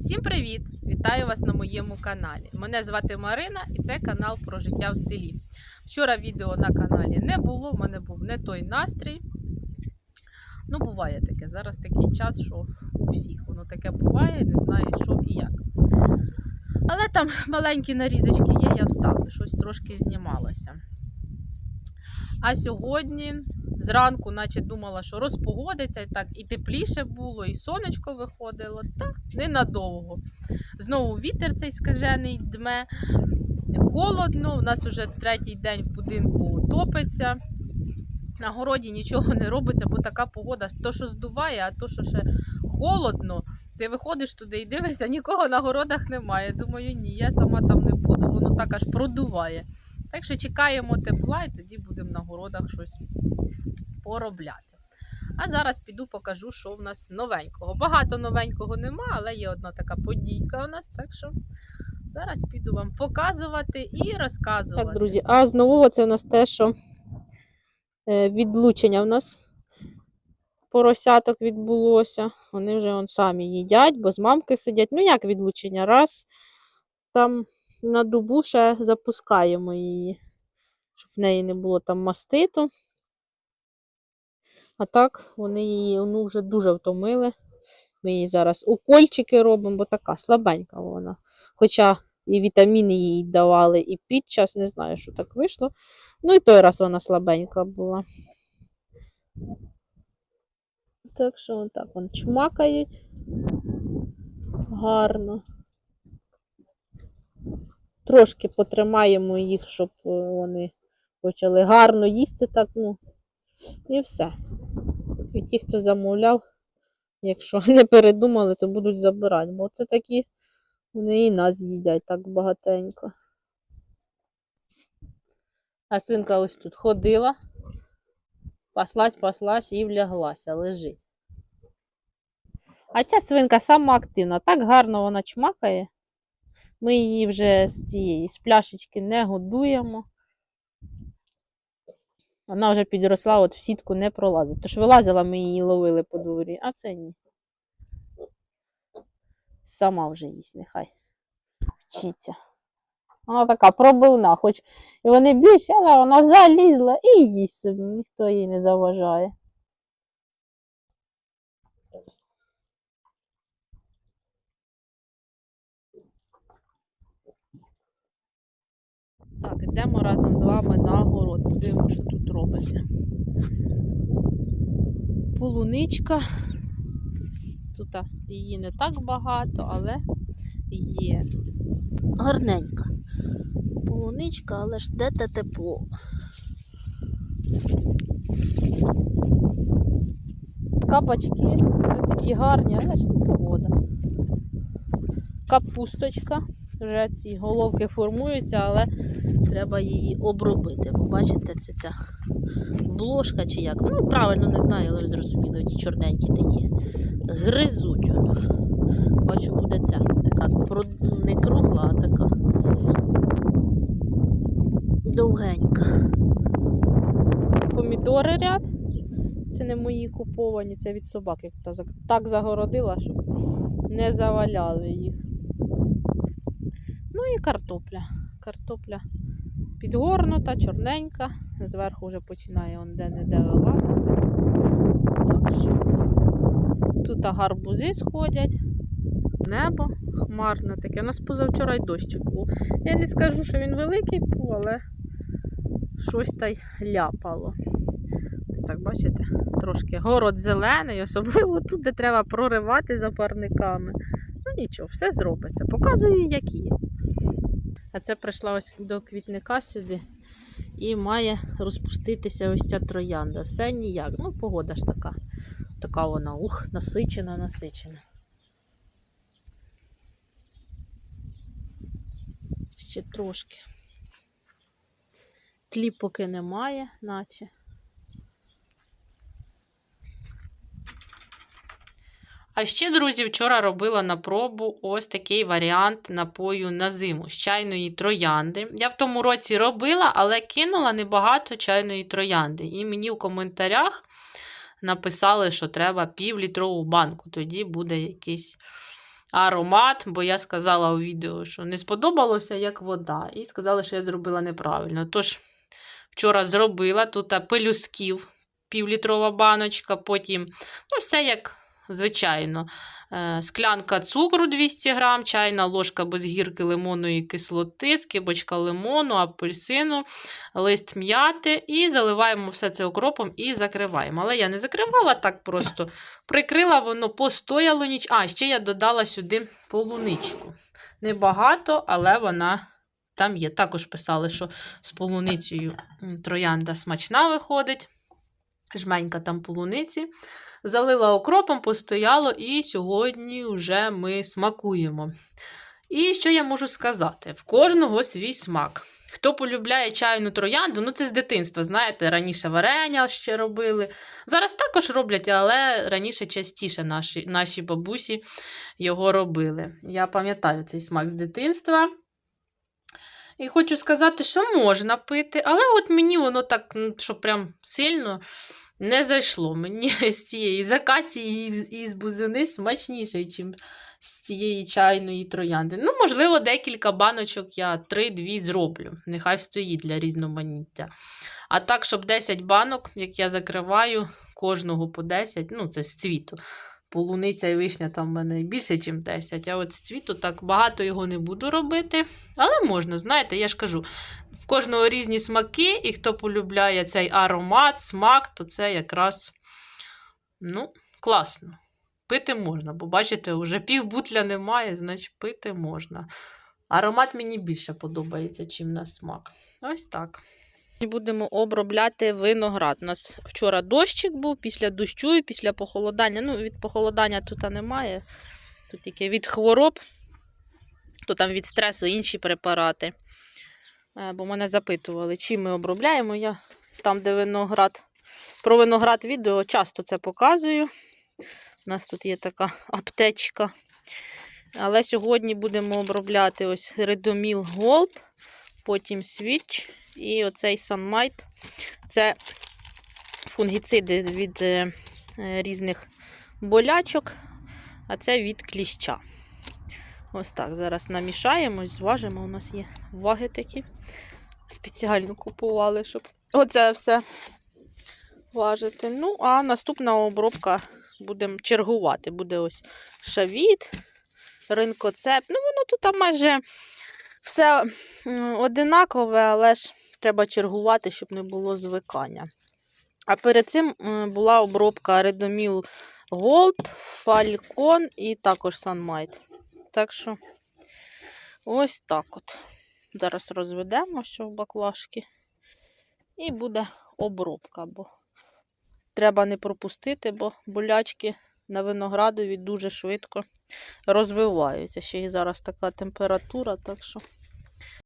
Всім привіт! Вітаю вас на моєму каналі. Мене звати Марина і це канал про життя в селі. Вчора відео на каналі не було, в мене був не той настрій. Ну, буває таке. Зараз такий час, що у всіх воно таке буває, не знаю, що і як. Але там маленькі нарізочки є, я вставлю, щось трошки знімалося. А сьогодні зранку, наче думала, що розпогодиться, і так і тепліше було, і сонечко виходило. Та ненадовго. Знову вітер цей скажений дме. Холодно, у нас вже третій день в будинку топиться. На городі нічого не робиться, бо така погода, то що здуває, а то, що ще холодно. Ти виходиш туди і дивишся, нікого на городах немає. Думаю, ні, я сама там не буду, воно так аж продуває. Так що чекаємо тепла і тоді будемо на городах щось поробляти. А зараз піду покажу, що в нас новенького. Багато новенького нема, але є одна така подійка у нас, так що зараз піду вам показувати і розказувати. Так, друзі, а знову це у нас те, що е, відлучення в нас поросяток відбулося. Вони вже он самі їдять, бо з мамки сидять. Ну, як відлучення? Раз там на дубу ще запускаємо її, щоб в неї не було там маститу. А так вони її ну, вже дуже втомили. Ми їй зараз укольчики робимо, бо така слабенька вона. Хоча і вітаміни їй давали, і під час, не знаю, що так вийшло. Ну і той раз вона слабенька була. Так що так вон чмакають. Гарно. Трошки потримаємо їх, щоб е, вони почали гарно їсти так, ну, і все. І ті, хто замовляв, якщо не передумали, то будуть забирати. Бо це такі, вони і нас їдять так багатенько. А свинка ось тут ходила, паслась, паслась і вляглася, лежить. А ця свинка сама активна, так гарно вона чмакає. Ми її вже з цієї з пляшечки не годуємо. Вона вже підросла, от в сітку не пролазить. Тож вилазила, ми її ловили по дворі, а це ні. Сама вже їсть, нехай вчиться. Вона така пробивна, хоч і вони більші, але вона залізла і їсть собі, ніхто їй не заважає. Так, йдемо разом з вами на город. Подивимося, що тут робиться. Полуничка. Тут її не так багато, але є. Гарненька. Полуничка, але ж де те тепло. Кабачки такі гарні, але ж погода. Капусточка. Вже ці головки формуються, але треба її обробити. Бо бачите, це ця бложка чи як. Ну, правильно не знаю, але ви зрозуміли, ті чорненькі такі. Гризуть. Бачу, буде ця така не кругла, а така довгенька. Помідори ряд. Це не мої куповані, це від собак. Я так загородила, щоб не заваляли їх. Ну і картопля. Картопля підгорнута, чорненька. Зверху вже починає он де-не-де вилазити. Так що тут гарбузи сходять. Небо хмарне таке. У нас позавчора й дощик був. Я не скажу, що він великий був, але щось та й ляпало. Ось так, бачите, трошки город зелений, особливо тут, де треба проривати за парниками. Ну нічого, все зробиться. Показую, як є. А це прийшла ось до квітника сюди і має розпуститися ось ця троянда. Все ніяк. Ну, погода ж така. Така вона, ух, насичена, насичена. Ще трошки. Тлі поки немає, наче. А ще, друзі, вчора робила на пробу ось такий варіант напою на зиму з чайної троянди. Я в тому році робила, але кинула небагато чайної троянди. І мені в коментарях написали, що треба півлітрову банку. Тоді буде якийсь аромат, бо я сказала у відео, що не сподобалося як вода. І сказали, що я зробила неправильно. Тож, вчора зробила тут пелюсків, півлітрова баночка, потім ну, все як звичайно. Е, Склянка цукру 200 грам, чайна ложка без гірки лимонної кислоти, скибочка лимону, апельсину, лист м'яти і заливаємо все це окропом і закриваємо. Але я не закривала так просто. Прикрила воно, постояло ніч. А, ще я додала сюди полуничку. Небагато, але вона там є. Також писали, що з полуницею троянда смачна виходить. Жменька там полуниці. Залила окропом, постояло, і сьогодні вже ми смакуємо. І що я можу сказати? В кожного свій смак. Хто полюбляє чайну троянду, ну це з дитинства, знаєте, раніше варення ще робили. Зараз також роблять, але раніше частіше наші, наші бабусі його робили. Я пам'ятаю цей смак з дитинства. І хочу сказати, що можна пити, але от мені воно так, ну, що прям сильно не зайшло. Мені з цієї закації і з бузини смачніше, ніж з цієї чайної троянди. Ну, можливо, декілька баночок я 3-2 зроблю. Нехай стоїть для різноманіття. А так, щоб 10 банок, як я закриваю, кожного по 10, ну, це з цвіту. Полуниця і вишня там в мене більше, ніж 10. А от з цвіту так багато його не буду робити. Але можна, знаєте, я ж кажу, в кожного різні смаки, і хто полюбляє цей аромат, смак, то це якраз ну, класно. Пити можна, бо бачите, вже пів бутля немає, значить пити можна. Аромат мені більше подобається, чим на смак. Ось так. Будемо обробляти виноград. У нас вчора дощик був, після дощу і після похолодання. Ну, від похолодання тут немає. Тут тільки від хвороб, то там від стресу інші препарати. Е, Бо мене запитували, чим ми обробляємо. Я там, де виноград. Про виноград відео часто це показую. У нас тут є така аптечка. Але сьогодні будемо обробляти ось Redomil Gold, потім Switch і оцей Sunlight. Це фунгіциди від е, е, різних болячок, а це від кліща. Ось так. Зараз намішаємо, зважимо. У нас є ваги такі. Спеціально купували, щоб оце все важити. Ну, а наступна обробка будемо чергувати. Буде ось шавіт, ринкоцеп. Ну, воно тут майже все одинакове, але ж треба чергувати, щоб не було звикання. А перед цим була обробка Redomil Gold, Falcon і також Sunmite. Так що ось так от. Зараз розведемо все в баклажки. І буде обробка, бо треба не пропустити, бо болячки на виноградові дуже швидко розвиваються. Ще й зараз така температура, так що